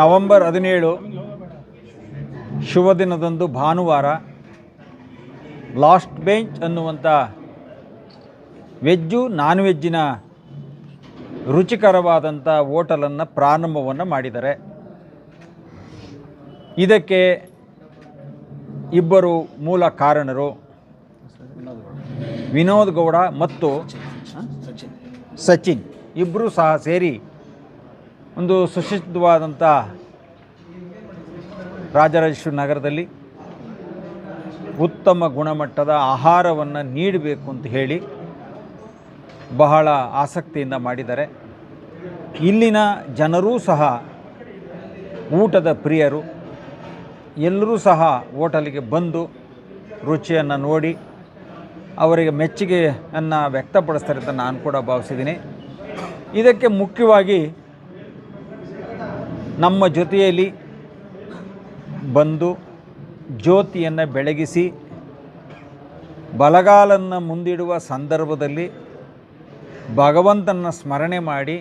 November ಹದಿನೇಳು ಶುಭ ದಿನದಂದು ಭಾನುವಾರ ಲಾಸ್ಟ್ ಬೆಂಚ್ ಅನ್ನುವಂಥ ವೆಜ್ಜು ನಾನ್ ವೆಜ್ಜಿನ ರುಚಿಕರವಾದಂಥ ಹೋಟಲನ್ನು ಪ್ರಾರಂಭವನ್ನು ಮಾಡಿದ್ದಾರೆ. ಇದಕ್ಕೆ ಇಬ್ಬರು ಮೂಲ ಕಾರಣರು ವಿನೋದ್ ಗೌಡ ಮತ್ತು ಸಚಿನ್. ಇಬ್ಬರೂ ಸಹ ಸೇರಿ ಒಂದು ಸುಶಿದ್ಧವಾದಂಥ ರಾಜರಾಜೇಶ್ವರಿ ನಗರದಲ್ಲಿ ಉತ್ತಮ ಗುಣಮಟ್ಟದ ಆಹಾರವನ್ನು ನೀಡಬೇಕು ಅಂತ ಹೇಳಿ ಬಹಳ ಆಸಕ್ತಿಯಿಂದ ಮಾಡಿದ್ದಾರೆ. ಇಲ್ಲಿನ ಜನರೂ ಸಹ ಊಟದ ಪ್ರಿಯರು. ಎಲ್ಲರೂ ಸಹ ಹೋಟಲಿಗೆ ಬಂದು ರುಚಿಯನ್ನು ನೋಡಿ ಅವರಿಗೆ ಮೆಚ್ಚುಗೆಯನ್ನು ವ್ಯಕ್ತಪಡಿಸ್ತಾರೆ ಅಂತ ನಾನು ಕೂಡ ಭಾವಿಸಿದ್ದೀನಿ. ಇದಕ್ಕೆ ಮುಖ್ಯವಾಗಿ ನಮ್ಮ ಜೊತೆಯಲ್ಲಿ ಬಂದು ಜ್ಯೋತಿಯನ್ನು ಬೆಳಗಿಸಿ ಬಲಗಾಲನ್ನು ಮುಂದಿಡುವ ಸಂದರ್ಭದಲ್ಲಿ ಭಗವಂತನ ಸ್ಮರಣೆ ಮಾಡಿ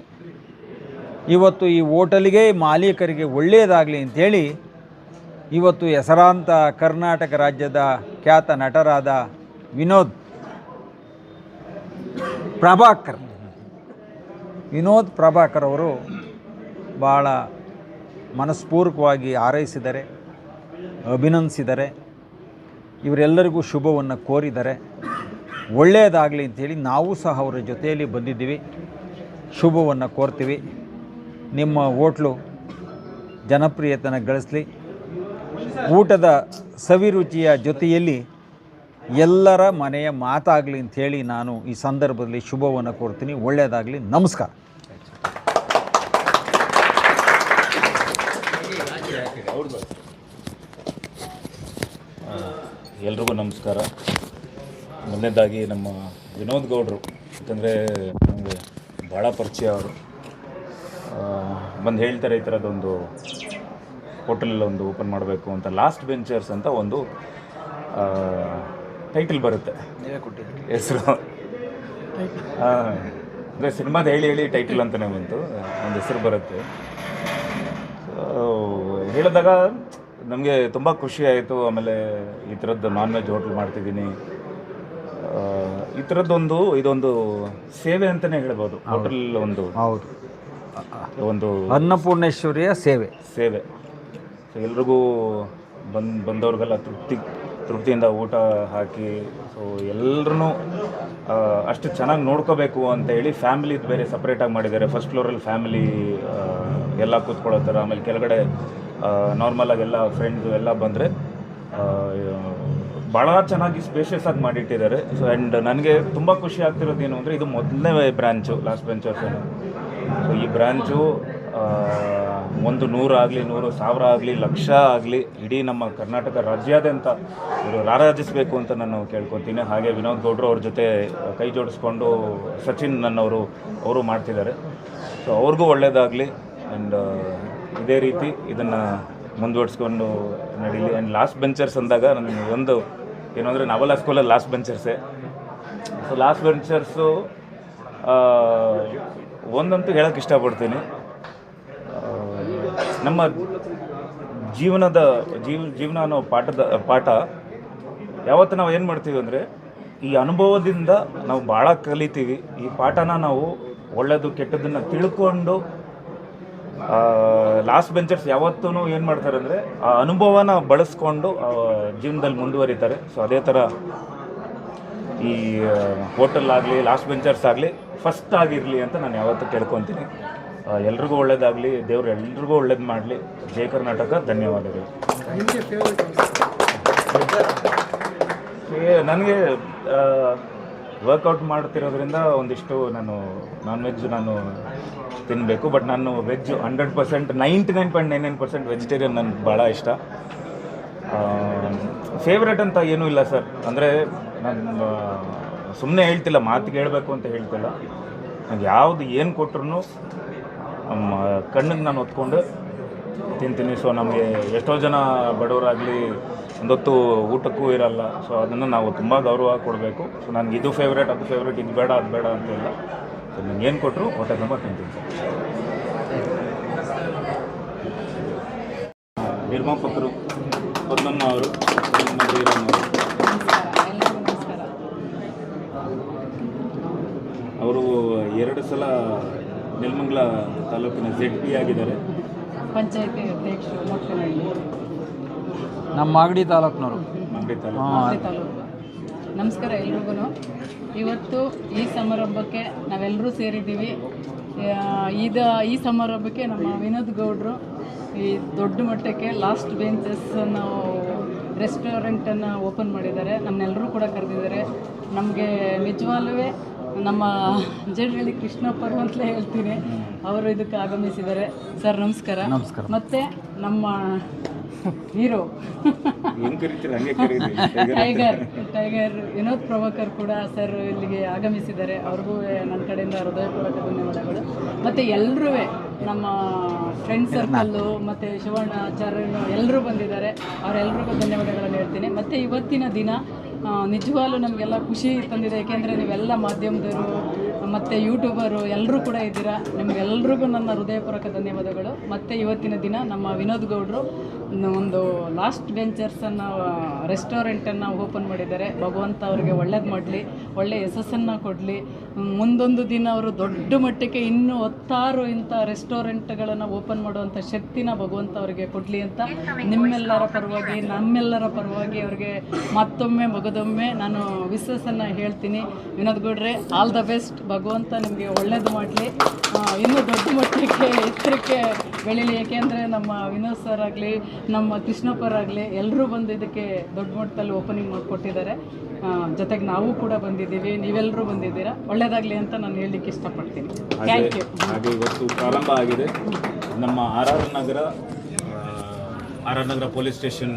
ಇವತ್ತು ಈ ಓಟಲಿಗೆ ಮಾಲೀಕರಿಗೆ ಒಳ್ಳೆಯದಾಗಲಿ ಅಂಥೇಳಿ ಇವತ್ತು ಹೆಸರಾಂತ ಕರ್ನಾಟಕ ರಾಜ್ಯದ ಖ್ಯಾತ ನಟರಾದ ವಿನೋದ್, ಪ್ರಭಾಕರ್. ವಿನೋದ್ ಪ್ರಭಾಕರ್ ಅವರು ಭಾಳ ಮನಸ್ಪೂರ್ವಕವಾಗಿ ಹಾರೈಸಿದರೆ, ಅಭಿನಂದಿಸಿದರೆ, ಇವರೆಲ್ಲರಿಗೂ ಶುಭವನ್ನು ಕೋರಿದರೆ, ಒಳ್ಳೆಯದಾಗಲಿ ಅಂಥೇಳಿ ನಾವು ಸಹ ಅವರ ಜೊತೆಯಲ್ಲಿ ಬಂದಿದ್ದೀವಿ, ಶುಭವನ್ನು ಕೋರ್ತೀವಿ. ನಿಮ್ಮ ಹೋಟ್ಲು ಜನಪ್ರಿಯತನ ಗಳಿಸಲಿ. ಊಟದ ಸವಿರುಚಿಯ ಜೊತೆಯಲ್ಲಿ ಎಲ್ಲರ ಮನೆಯ ಮಾತಾಗಲಿ ಅಂಥೇಳಿ ನಾನು ಈ ಸಂದರ್ಭದಲ್ಲಿ ಶುಭವನ್ನು ಕೋರ್ತೀನಿ. ಒಳ್ಳೆಯದಾಗಲಿ. ನಮಸ್ಕಾರ. ಎಲ್ರಿಗೂ ನಮಸ್ಕಾರ. ಮೊದಲನೇದಾಗಿ ನಮ್ಮ ವಿನೋದ್ ಗೌಡರು ಯಾಕಂದರೆ ನಮಗೆ ಭಾಳ ಪರಿಚಯ ಅವರು. ಬಂದು ಹೇಳ್ತಾರೆ ಈ ಥರದ್ದೊಂದು ಹೋಟೆಲ್ ಒಂದು ಓಪನ್ ಮಾಡಬೇಕು ಅಂತ ಲಾಸ್ಟ್ ವೆಂಚರ್ಸ್ ಅಂತ ಒಂದು ಟೈಟಲ್ ಬರುತ್ತೆ. ಹೆಸರು. ಅಂದರೆ ಸಿನಿಮಾದ ಹೇಳಿ ಹೇಳಿ ಟೈಟಲ್ ಅಂತಲೇ ಬಂತು. ಒಂದು ಹೆಸರು ಬರುತ್ತೆ. ಹೇಳಿದಾಗ ನಮಗೆ ತುಂಬ ಖುಷಿ ಆಯಿತು. ಆಮೇಲೆ ಈ ಥರದ್ದು ನಾನ್ ವೆಜ್ ಹೋಟ್ಲ್ ಮಾಡ್ತಿದ್ದೀನಿ ಈ ಥರದ್ದೊಂದು ಇದೊಂದು ಸೇವೆ ಅಂತಲೇ ಹೇಳ್ಬೋದು. ಹೋಟೆಲ್ ಒಂದು. ಹೌದು. ಒಂದು ಅನ್ನಪೂರ್ಣೇಶ್ವರಿಯ ಸೇವೆ. ಸೇವೆ. ಸೊ ಎಲ್ರಿಗೂ ಬಂದು ಬಂದವ್ರಿಗೆಲ್ಲ ತೃಪ್ತಿ ತೃಪ್ತಿಯಿಂದ ಊಟ ಹಾಕಿ ಸೊ ಎಲ್ಲರೂ ಅಷ್ಟು ಚೆನ್ನಾಗಿ ನೋಡ್ಕೋಬೇಕು ಅಂತ ಹೇಳಿ ಫ್ಯಾಮಿಲಿ ಬೇರೆ ಸಪ್ರೇಟಾಗಿ ಮಾಡಿದ್ದಾರೆ. ಫಸ್ಟ್ ಫ್ಲೋರಲ್ಲಿ ಫ್ಯಾಮಿಲಿ ಎಲ್ಲ ಕೂತ್ಕೊಳ್ಳೋ ಥರ ಆಮೇಲೆ ಕೆಳಗಡೆ ನಾರ್ಮಲಾಗಿ ಎಲ್ಲ ಫ್ರೆಂಡ್ಸು ಎಲ್ಲ ಬಂದರೆ ಭಾಳ ಚೆನ್ನಾಗಿ ಸ್ಪೇಷಿಯಸ್ ಆಗಿ ಮಾಡಿಟ್ಟಿದ್ದಾರೆ. ಸೊ ಆ್ಯಂಡ್ ನನಗೆ ತುಂಬ ಖುಷಿ ಆಗ್ತಿರೋದು ಏನು ಅಂದರೆ ಇದು ಮೊದಲನೇ ಬ್ರ್ಯಾಂಚು ಲಾಸ್ಟ್ ಬೆಂಚರ್ಸ್ ಸೊ ಈ ಬ್ರ್ಯಾಂಚು ಒಂದು ನೂರಾಗಲಿ ನೂರು ಸಾವಿರ ಆಗಲಿ, ಲಕ್ಷ ಆಗಲಿ, ಇಡೀ ನಮ್ಮ ಕರ್ನಾಟಕ ರಾಜ್ಯಾದ್ಯಂತ ಇವರು ರಾರಾಜಿಸಬೇಕು ಅಂತ ನಾನು ಕೇಳ್ಕೊತೀನಿ. ಹಾಗೆ ವಿನೋದ್ ಗೌಡ್ರು ಅವ್ರ ಜೊತೆ ಕೈ ಜೋಡಿಸ್ಕೊಂಡು ಸಚಿನ್ ನನ್ನವರು, ಅವರು ಮಾಡ್ತಿದ್ದಾರೆ. ಸೊ ಅವ್ರಿಗೂ ಒಳ್ಳೆಯದಾಗಲಿ ಆ್ಯಂಡ್ ಇದೇ ರೀತಿ ಇದನ್ನು ಮುಂದುವರ್ಸ್ಕೊಂಡು ನಡೀಲಿ ಆ್ಯಂಡ್ ಲಾಸ್ಟ್ ಬೆಂಚರ್ಸ್ ಅಂದಾಗ ನನಗೆ ಒಂದು ಏನು ಅಂದರೆ ನಾವೆಲ್ಲ ಸ್ಕೂಲಲ್ಲಿ ಲಾಸ್ಟ್ ಬೆಂಚರ್ಸೇ ಸೊ ಲಾಸ್ಟ್ ಬೆಂಚರ್ಸು ಒಂದಂತೂ ಹೇಳೋಕ್ಕೆ ಇಷ್ಟಪಡ್ತೀನಿ. ನಮ್ಮ ಜೀವನದ, ಜೀವ, ಜೀವನ ಅನ್ನೋ ಪಾಠದ, ಪಾಠ ಯಾವತ್ತು ನಾವು ಏನು ಮಾಡ್ತೀವಿ ಅಂದರೆ, ಈ ಅನುಭವದಿಂದ ನಾವು ಭಾಳ ಕಲಿತೀವಿ. ಈ ಪಾಠನ ನಾವು ಒಳ್ಳೆಯದು ಕೆಟ್ಟದನ್ನು ತಿಳ್ಕೊಂಡು ಲಾಸ್ಟ್ ಬೆಂಚರ್ಸ್ ಯಾವತ್ತೂ ಏನು ಮಾಡ್ತಾರೆ ಅಂದರೆ ಆ ಅನುಭವನ ಬಳಸ್ಕೊಂಡು ಜೀವನದಲ್ಲಿ ಮುಂದುವರಿತಾರೆ. ಸೊ ಅದೇ ಥರ ಈ ಹೋಟೆಲ್ ಆಗಲಿ ಲಾಸ್ಟ್ ಬೆಂಚರ್ಸ್ ಆಗಲಿ ಫಸ್ಟ್ ಆಗಿರಲಿ ಅಂತ ನಾನು ಯಾವತ್ತೂ ಕೇಳ್ಕೊತೀನಿ. ಎಲ್ರಿಗೂ ಒಳ್ಳೇದಾಗಲಿ ದೇವರು ಎಲ್ರಿಗೂ ಒಳ್ಳೇದು ಮಾಡಲಿ. ಜಯ ಕರ್ನಾಟಕ ಧನ್ಯವಾದಗಳು. ನನಗೆ ವರ್ಕೌಟ್ ಮಾಡ್ತಿರೋದ್ರಿಂದ ಒಂದಿಷ್ಟು ನಾನು ನಾನ್ ವೆಜ್ ನಾನು ತಿನ್ನಬೇಕು ಬಟ್ ನಾನು veg hundred percent ninety nine point nine nine percent vegetarian ನನಗೆ ಭಾಳ ಇಷ್ಟ. ಫೇವ್ರೇಟ್ ಅಂತ ಏನೂ ಇಲ್ಲ ಸರ್ ಅಂದರೆ ನಾನು ಸುಮ್ಮನೆ ಹೇಳ್ತಿಲ್ಲ ಮಾತಿಗೆ ಹೇಳಬೇಕು ಅಂತ ಹೇಳ್ತಿಲ್ಲ. ನನಗೆ ಯಾವುದು ಏನು ಕೊಟ್ರು ಕಣ್ಣಿಗೆ ನಾನು ಹೊತ್ಕೊಂಡು ತಿಂತೀನಿ. ಸೊ ನಮಗೆ ಎಷ್ಟೋ ಜನ ಬಡವರಾಗಲಿ ಒಂದೊತ್ತು ಊಟಕ್ಕೂ ಇರಲ್ಲ. ಸೊ ಅದನ್ನು ನಾವು ತುಂಬ ಗೌರವ ಕೊಡಬೇಕು. ಸೊ ನನಗೆ ಇದು ಫೇವ್ರೇಟ್ ಅದು ಫೇವ್ರೇಟ್ ಇದು ಬೇಡ, ಅದು ಬೇಡ ಅಂತ ಇಲ್ಲ ಸೊ ನಿಮ್ಗೆ ಏನು ಕೊಟ್ಟರು ಹೊಟ್ಟೆ ತುಂಬ ತಿಂತೀನಿ ಸರ್. ನಿರ್ಮಾಪಕರು ಪದ್ಮಮ್ಮ ಅವರು ಅವರು. ಎರಡು ಸಲ ನೆಲಮಂಗಲ ತಾಲೂಕಿನ ಜೆಡ್ ಪಿ ಆಗಿದ್ದಾರೆ. ಪಂಚಾಯತಿ ಅಧ್ಯಕ್ಷರು ನಮ್ಮ ಮಾಗಡಿ ತಾಲೂಕ್ನವರು. ನಮಸ್ಕಾರ ಎಲ್ರಿಗೂ. ಇವತ್ತು ಈ ಸಮಾರಂಭಕ್ಕೆ ನಾವೆಲ್ಲರೂ ಸೇರಿದ್ದೀವಿ. ಇದ ಈ ಸಮಾರಂಭಕ್ಕೆ ನಮ್ಮ ವಿನೋದ್ ಗೌಡ್ರು ಈ ದೊಡ್ಡ ಮಟ್ಟಕ್ಕೆ ಲಾಸ್ಟ್ ಬೆಂಚಸ್ ಅನ್ನೋ ರೆಸ್ಟೋರೆಂಟನ್ನು ಓಪನ್ ಮಾಡಿದ್ದಾರೆ. ನಮ್ಮನ್ನೆಲ್ಲರೂ ಕೂಡ ಕರೆದಿದ್ದಾರೆ. ನಮಗೆ ನಿಜವಾಗ್ಲೂ ನಮ್ಮ ಜನರಲ್ಲಿ ಕೃಷ್ಣಪ್ಪರು ಅಂತಲೇ ಹೇಳ್ತೀನಿ. ಅವರು ಇದಕ್ಕೆ ಆಗಮಿಸಿದ್ದಾರೆ. ಸರ್ ನಮಸ್ಕಾರ. ನಮಸ್ಕಾರ. ಮತ್ತು ನಮ್ಮ hero. Tiger tiger Vinod Prabhakar ಕೂಡ ಸರ್ ಇಲ್ಲಿಗೆ ಆಗಮಿಸಿದ್ದಾರೆ. ಅವ್ರಿಗೂ ನನ್ನ ಕಡೆಯಿಂದ ಹೃದಯಪೂರ್ವಕ ಧನ್ಯವಾದಗಳು. ಮತ್ತು ಎಲ್ಲರೂ ನಮ್ಮ ಫ್ರೆಂಡ್ ಸರ್ಕಲ್ಲು ಮತ್ತು ಶಿವಣ್ಣ ಆಚಾರ್ಯನು ಎಲ್ಲರೂ ಬಂದಿದ್ದಾರೆ. ಅವರೆಲ್ಲರಿಗೂ ಧನ್ಯವಾದಗಳನ್ನು ಹೇಳ್ತೀನಿ. ಮತ್ತು ಇವತ್ತಿನ ದಿನ ನಿಜವಾಗ್ಲೂ ನಮಗೆಲ್ಲ ಖುಷಿ ತಂದಿದೆ. ಏಕೆಂದರೆ ನೀವೆಲ್ಲ ಮಾಧ್ಯಮದವರು ಮತ್ತು ಯೂಟ್ಯೂಬರು ಎಲ್ಲರೂ ಕೂಡ ಇದ್ದೀರಾ? ನಿಮಗೆಲ್ರಿಗೂ ನನ್ನ ಹೃದಯಪೂರ್ವಕ ಧನ್ಯವಾದಗಳು. ಮತ್ತು ಇವತ್ತಿನ ದಿನ ನಮ್ಮ ವಿನೋದ್ ಗೌಡರು ಒಂದು ಲಾಸ್ಟ್ ವೆಂಚರ್ಸನ್ನು ರೆಸ್ಟೋರೆಂಟನ್ನು ಓಪನ್ ಮಾಡಿದ್ದಾರೆ. ಭಗವಂತ ಅವರಿಗೆ ಒಳ್ಳೇದು ಮಾಡಲಿ ಒಳ್ಳೆಯ ಯಶಸ್ಸನ್ನು ಕೊಡಲಿ. ಮುಂದೊಂದು ದಿನ ಅವರು ದೊಡ್ಡ ಮಟ್ಟಕ್ಕೆ ಇನ್ನೂ ಹತ್ತಾರು ಇಂಥ ರೆಸ್ಟೋರೆಂಟ್ಗಳನ್ನು ಓಪನ್ ಮಾಡುವಂಥ ಶಕ್ತಿನ ಭಗವಂತ ಅವರಿಗೆ ಕೊಡಲಿ ಅಂತ ನಿಮ್ಮೆಲ್ಲರ ಪರವಾಗಿ, ನಮ್ಮೆಲ್ಲರ ಪರವಾಗಿ ಅವರಿಗೆ ಮತ್ತೊಮ್ಮೆ, ಮಗದೊಮ್ಮೆ ನಾನು ವಿಶ್ವಾಸನ್ನು ಹೇಳ್ತೀನಿ. ವಿನೋದ್ ಗೌಡ್ರೆ, ಆಲ್ ದ ಬೆಸ್ಟ್. ಭಗವಂತ ನಿಮಗೆ ಒಳ್ಳೇದು ಮಾಡಲಿ. ಇನ್ನೂ ದೊಡ್ಡ ಮಟ್ಟಕ್ಕೆ ಎತ್ತರಕ್ಕೆ ಬೆಳೀಲಿ. ಏಕೆಂದರೆ ನಮ್ಮ ವಿನೋದ್ ಸರ್ ಆಗಲಿ ನಮ್ಮ ಕೃಷ್ಣಪ್ಪರಾಗಲಿ ಎಲ್ಲರೂ ಬಂದು ಇದಕ್ಕೆ ದೊಡ್ಡ ಮಟ್ಟದಲ್ಲಿ ಓಪನಿಂಗ್ ಮಾಡಿಕೊಟ್ಟಿದ್ದಾರೆ. ಜೊತೆಗೆ ನಾವು ಕೂಡ ಬಂದಿದ್ದೀವಿ. ನೀವೆಲ್ಲರೂ ಬಂದಿದ್ದೀರಾ? ಒಳ್ಳೇದಾಗಲಿ ಅಂತ ನಾನು ಹೇಳಲಿಕ್ಕೆ ಇಷ್ಟಪಡ್ತೀನಿ. ಥ್ಯಾಂಕ್ ಯು ಹಾಗೆ ಇವತ್ತು ಪ್ರಾರಂಭ ಆಗಿದೆ. ನಮ್ಮ R R Nagar R R Nagar police station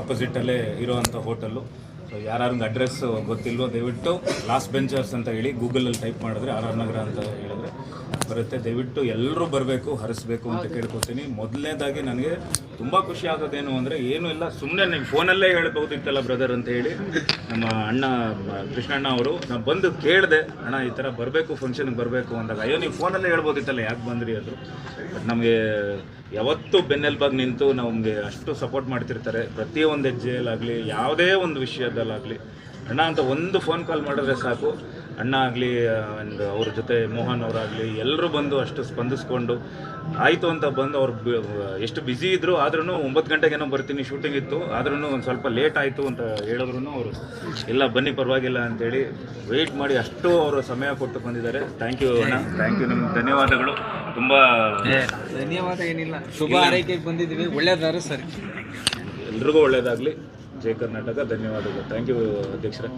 ಆಪೋಸಿಟಲ್ಲೇ ಇರುವಂಥ ಹೋಟೆಲ್ಲು ಸೊ ಯಾರು ಅಡ್ರೆಸ್ ಗೊತ್ತಿಲ್ವೋ ದಯವಿಟ್ಟು ಲಾಸ್ಟ್ ಬೆಂಚರ್ಸ್ ಅಂತ ಹೇಳಿ ಗೂಗಲಲ್ಲಿ ಟೈಪ್ ಮಾಡಿದ್ರೆ ಆರ್ ಆರ್ ನಗರ ಅಂತ ಹೇಳಿದ್ರೆ ಬರುತ್ತೆ. ದಯವಿಟ್ಟು ಎಲ್ಲರೂ ಬರಬೇಕು ಹರಿಸ್ಬೇಕು ಅಂತ ಕೇಳ್ಕೊತೀನಿ. ಮೊದಲನೇದಾಗಿ ನನಗೆ ತುಂಬ ಖುಷಿ ಆಗೋದೇನು ಅಂದರೆ ಏನೂ ಇಲ್ಲ ಸುಮ್ಮನೆ ನೀವು ಫೋನಲ್ಲೇ ಹೇಳ್ಬೋದಿತ್ತಲ್ಲ ಬ್ರದರ್ ಅಂತ ಹೇಳಿ. ನಮ್ಮ ಅಣ್ಣ ಕೃಷ್ಣಣ್ಣ ಅವರು, ನಾನು ಬಂದು ಕೇಳಿದೆ, ಅಣ್ಣ, ಈ ಥರ ಬರಬೇಕು ಫಂಕ್ಷನ್ಗೆ ಬರಬೇಕು ಅಂದಾಗ, ಅಯ್ಯೋ, ನೀವು ಫೋನಲ್ಲೇ ಹೇಳ್ಬೋದಿತ್ತಲ್ಲ, ಯಾಕೆ ಬಂದ್ರಿ? ಅಂದರು. ಬಟ್ ನಮಗೆ ಯಾವತ್ತೂ ಬೆನ್ನೆಲ್ಬಾಗಿ ನಿಂತು ನಮಗೆ ಅಷ್ಟು ಸಪೋರ್ಟ್ ಮಾಡ್ತಿರ್ತಾರೆ. ಪ್ರತಿಯೊಂದು ಹೆಜ್ಜೆಯಲ್ಲಾಗಲಿ ಯಾವುದೇ ಒಂದು ವಿಷಯದಲ್ಲಾಗಲಿ. ಅಣ್ಣ, ಅಂತ ಒಂದು ಫೋನ್ ಕಾಲ್ ಮಾಡಿದ್ರೆ ಸಾಕು. ಅಣ್ಣ ಆಗಲಿ ಆ್ಯಂಡ್ ಅವ್ರ ಜೊತೆ ಮೋಹನ್ ಅವರಾಗಲಿ ಎಲ್ಲರೂ ಬಂದು ಅಷ್ಟು ಸ್ಪಂದಿಸ್ಕೊಂಡು ಆಯಿತು ಅಂತ ಬಂದು ಅವ್ರು ಎಷ್ಟು ಬ್ಯುಸಿ ಇದ್ದರು ಆದ್ರೂ ಒಂಬತ್ತು ಗಂಟೆಗೇನೋ ಬರ್ತೀನಿ ಶೂಟಿಂಗ್ ಇತ್ತು ಆದ್ರೂ ಒಂದು ಸ್ವಲ್ಪ ಲೇಟ್ ಆಯಿತು ಅಂತ ಹೇಳಿದ್ರು ಅವರು ಇಲ್ಲ ಬನ್ನಿ ಪರವಾಗಿಲ್ಲ ಅಂತೇಳಿ ವೆಯ್ಟ್ ಮಾಡಿ ಅಷ್ಟು ಅವರು ಸಮಯ ಕೊಟ್ಟು ಬಂದಿದ್ದಾರೆ. ಥ್ಯಾಂಕ್ ಯು ಅಣ್ಣ ಥ್ಯಾಂಕ್ ಯು ನಿಮ್ಗೆ ಧನ್ಯವಾದಗಳು. ತುಂಬ ಧನ್ಯವಾದ ಏನಿಲ್ಲ. ಶುಭ ಆರೈಕೆಗೆ ಬಂದಿದ್ದೀವಿ. ಒಳ್ಳೆಯದಾರು ಸರಿ. ಎಲ್ರಿಗೂ ಒಳ್ಳೆಯದಾಗಲಿ ಜೈ ಕರ್ನಾಟಕ. ಧನ್ಯವಾದಗಳು. ಥ್ಯಾಂಕ್ ಯು ಅಧ್ಯಕ್ಷರೇ.